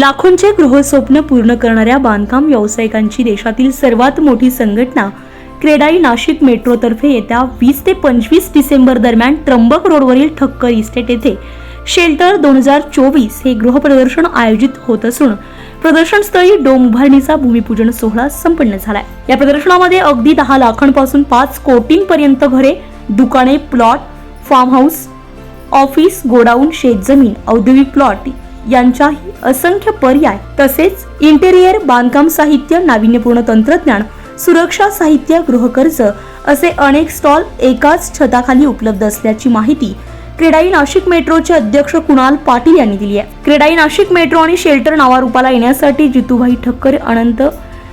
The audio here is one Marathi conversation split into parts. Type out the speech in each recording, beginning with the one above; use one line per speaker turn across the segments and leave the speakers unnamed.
लाखोंचे गृहस्वप्न पूर्ण करणाऱ्या बांधकाम व्यावसायिकांची देशातील सर्वात मोठी संघटना क्रेडाई नाशिक मेट्रोतर्फे येत्या वीस ते पंचवीस डिसेंबर दरम्यान त्र्यंबक रोडवरील ठक्कर इस्टेट येथे शेल्टर दोन हजार चोवीस हे गृहप्रदर्शन आयोजित होत असून प्रदर्शनस्थळी डोम उभारणीचा भूमिपूजन सोहळा संपन्न झालाय. या प्रदर्शनामध्ये अगदी दहा लाखांपासून पाच कोटींपर्यंत घरे दुकाने plot farm house office godown शेतजमीन औद्योगिक प्लॉट यांच्याही असंख्य पर्याय तसेच इंटेरियर बांधकाम साहित्य नाविन्यपूर्ण तंत्रज्ञान सुरक्षा साहित्य गृहकर्ज असे अनेक स्टॉल एकाच छताखाली उपलब्ध असल्याची माहिती क्रेडाई नाशिक मेट्रोचे अध्यक्ष कुणाल पाटील यांनी दिली आहे. क्रेडाई नाशिक मेट्रो आणि शेल्टर नावारूपाला येण्यासाठी जितूभाई ठक्कर अनंत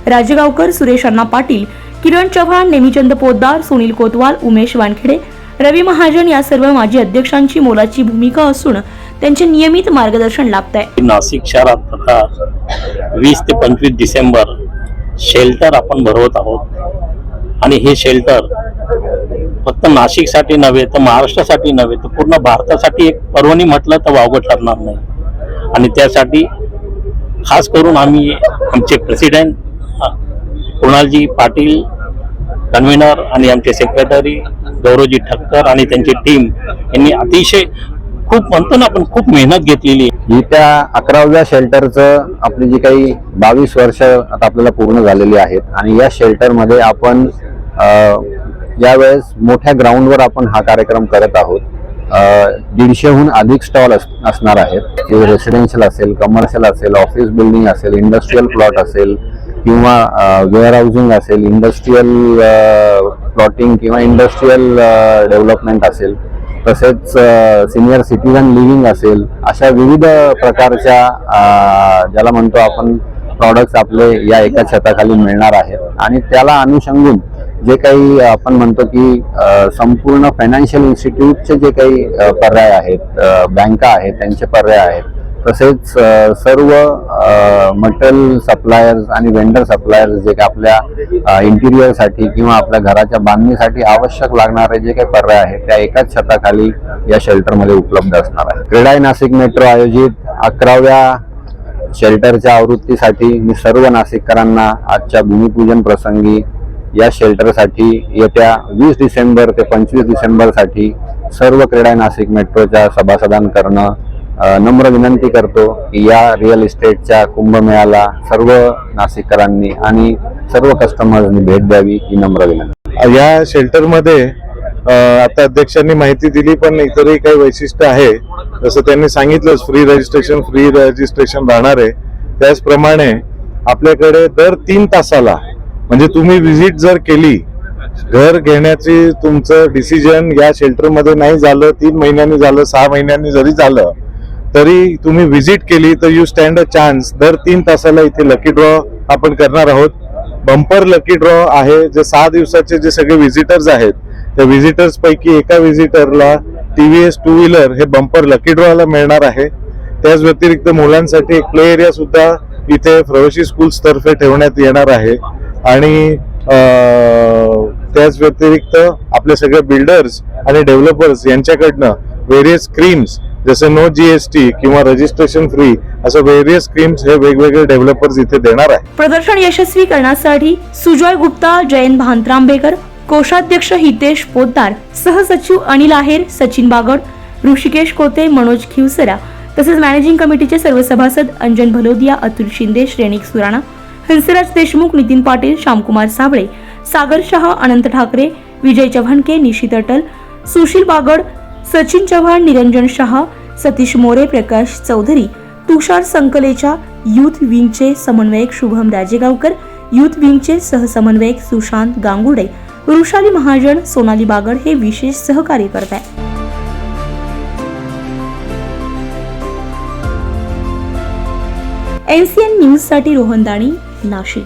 राजेगावकर सुरेश अण्णा पाटील किरण चव्हाण नेमीचंद पोद्दार सुनील कोतवाल उमेश वानखेडे रवी महाजन या सर्व माजी अध्यक्षांची मोलाची भूमिका असून त्यांचे नियमित मार्गदर्शन लाभत आहे
नाशिक शहरात आता वीस ते पंचवीस डिसेंबर शेल्टर आपण भरवत आहोत. आणि हे शेल्टर फक्त नाशिकसाठी नव्हे तर महाराष्ट्रासाठी नव्हे तर पूर्ण भारतासाठी एक पर्वणी म्हटलं तर वावगं ठरणार नाही. आणि त्यासाठी खास करून आम्ही आमचे प्रेसिडेंट कुणालजी पाटील कन्व्हेनर आणि आमचे सेक्रेटरी गौरवजी ठक्कर आणि त्यांची टीम यांनी अतिशय खूप म्हणतो ना आपण खूप मेहनत घेतलेली
ही त्या अकराव्या शेल्टरचं आपली जी काही बावीस वर्ष आता आपल्याला पूर्ण झालेली आहेत आणि या शेल्टरमध्ये आपण यावेळेस मोठ्या ग्राउंडवर आपण हा कार्यक्रम करत आहोत. दीडशेहून अधिक स्टॉल असणार आहेत. ते रेसिडेन्शियल असेल कमर्शियल असेल ऑफिस बिल्डिंग असेल इंडस्ट्रीयल प्लॉट असेल किंवा वेअर हाऊसिंग असेल इंडस्ट्रीयल प्लॉटिंग किंवा इंडस्ट्रीयल डेव्हलपमेंट असेल तसेच सिनियर सिटीजन लिव्हिंग असेल अशा विविध प्रकारच्या ज्याला म्हणतो आपण प्रॉडक्ट्स आपले या एका छताखाली मिळणार आहेत. आणि त्याला अनुषंगून जे काही आपण म्हणतो की संपूर्ण फायनान्शियल इन्स्टिट्यूटचे जे काही पर्याय आहेत बँका आहेत त्यांचे पर्याय आहेत तसेच सर्व मटेरियल सप्लायर्स आणि वेंडर सप्लायर्स जे काही आपल्या इंटिरियरसाठी किंवा आपल्या घराच्या बांधणीसाठी आवश्यक लागणारे जे काही पर्याय आहेत त्या एकाच छताखाली या शेल्टरमध्ये उपलब्ध असणार आहे क्रीडाई नाशिक मेट्रो आयोजित अकराव्या शेल्टरच्या आवृत्तीसाठी मी सर्व नाशिककरांना आजच्या भूमिपूजन प्रसंगी या शेल्टरसाठी येत्या वीस डिसेंबर ते पंचवीस डिसेंबरसाठी सर्व क्रीडा नाशिक मेट्रोच्या सभासदांकरणं नम्र विनंती करतो की या रिअल इस्टेटच्या कुंभमेळ्याला सर्व नाशिककरांनी आणि सर्व कस्टमर्सनी भेट द्यावी ही नम्र विनंती.
या शेल्टरमध्ये आता अध्यक्षांनी माहिती दिली पण इतरही काही वैशिष्ट्य आहे. जसं त्यांनी सांगितलंच फ्री रजिस्ट्रेशन फ्री रजिस्ट्रेशन राहणार आहे. त्याचप्रमाणे आपल्याकडे दर तीन तासाला म्हणजे तुम्ही व्हिजिट जर केली घर घेण्याची तुमचं डिसिजन या शेल्टरमध्ये नाही झालं तीन महिन्यांनी झालं सहा महिन्यांनी जरी झालं तरी तुम्ही व्हिजिट केली तर यू स्टँड अ चान्स दर तीन तासाला इथे लकी ड्रॉ आपण करणार आहोत. बंपर लकी ड्रॉ आहे. जे सहा दिवसाचे जे सगळे व्हिजिटर्स आहेत त्या व्हिजिटर्स पैकी एका व्हिजिटरला T V S two wheeler हे बंपर लकी ड्रॉला मिळणार आहे. त्याच व्यतिरिक्त मुलांसाठी एक प्ले एरिया सुद्धा इथे प्रवेशी स्कूल्स तर्फे ठेवण्यात येणार आहे. आणि त्याच व्यतिरिक्त आपले सगळे बिल्डर्स आणि डेव्हलपर्स यांच्याकडनं व्हेरियस स्क्रीम्स जसे नो जीएसटी किंवा रजिस्ट्रेशन फ्री असं व्हेरियस स्कीम्स हे वेगवेगळे डेव्हलपर्स इथे देणार आहे.
प्रदर्शन यशस्वी करण्यासाठी सुजॉय गुप्ता जयंत भांत्रांबेकर कोषाध्यक्ष हितेश पोद्दार सहसचिव अनिल आहेर सचिन बागड ऋषिकेश कोते मनोज खिवसरा तसेच मॅनेजिंग कमिटीचे सर्व सभासद अंजन भलोदिया अतुल शिंदे श्रेणिक सुराणा हंसराज देशमुख नितीन पाटील श्यामकुमार साबळे सागर शहा अनंत ठाकरे विजय चव्हाणके निशित अटल सुशील बागड सचिन चव्हाण निरंजन शहा सतीश मोरे प्रकाश चौधरी तुषार संकलेच्या युथ विंगचे समन्वयक शुभम राजेगावकर युथ विंगचे सहसमन्वयक सुशांत गांगुडे वृषाली महाजन सोनाली बागड हे विशेष सहकार्य करत आहे एनसीएन न्यूजसाठी रोहन दाणी नाशिक.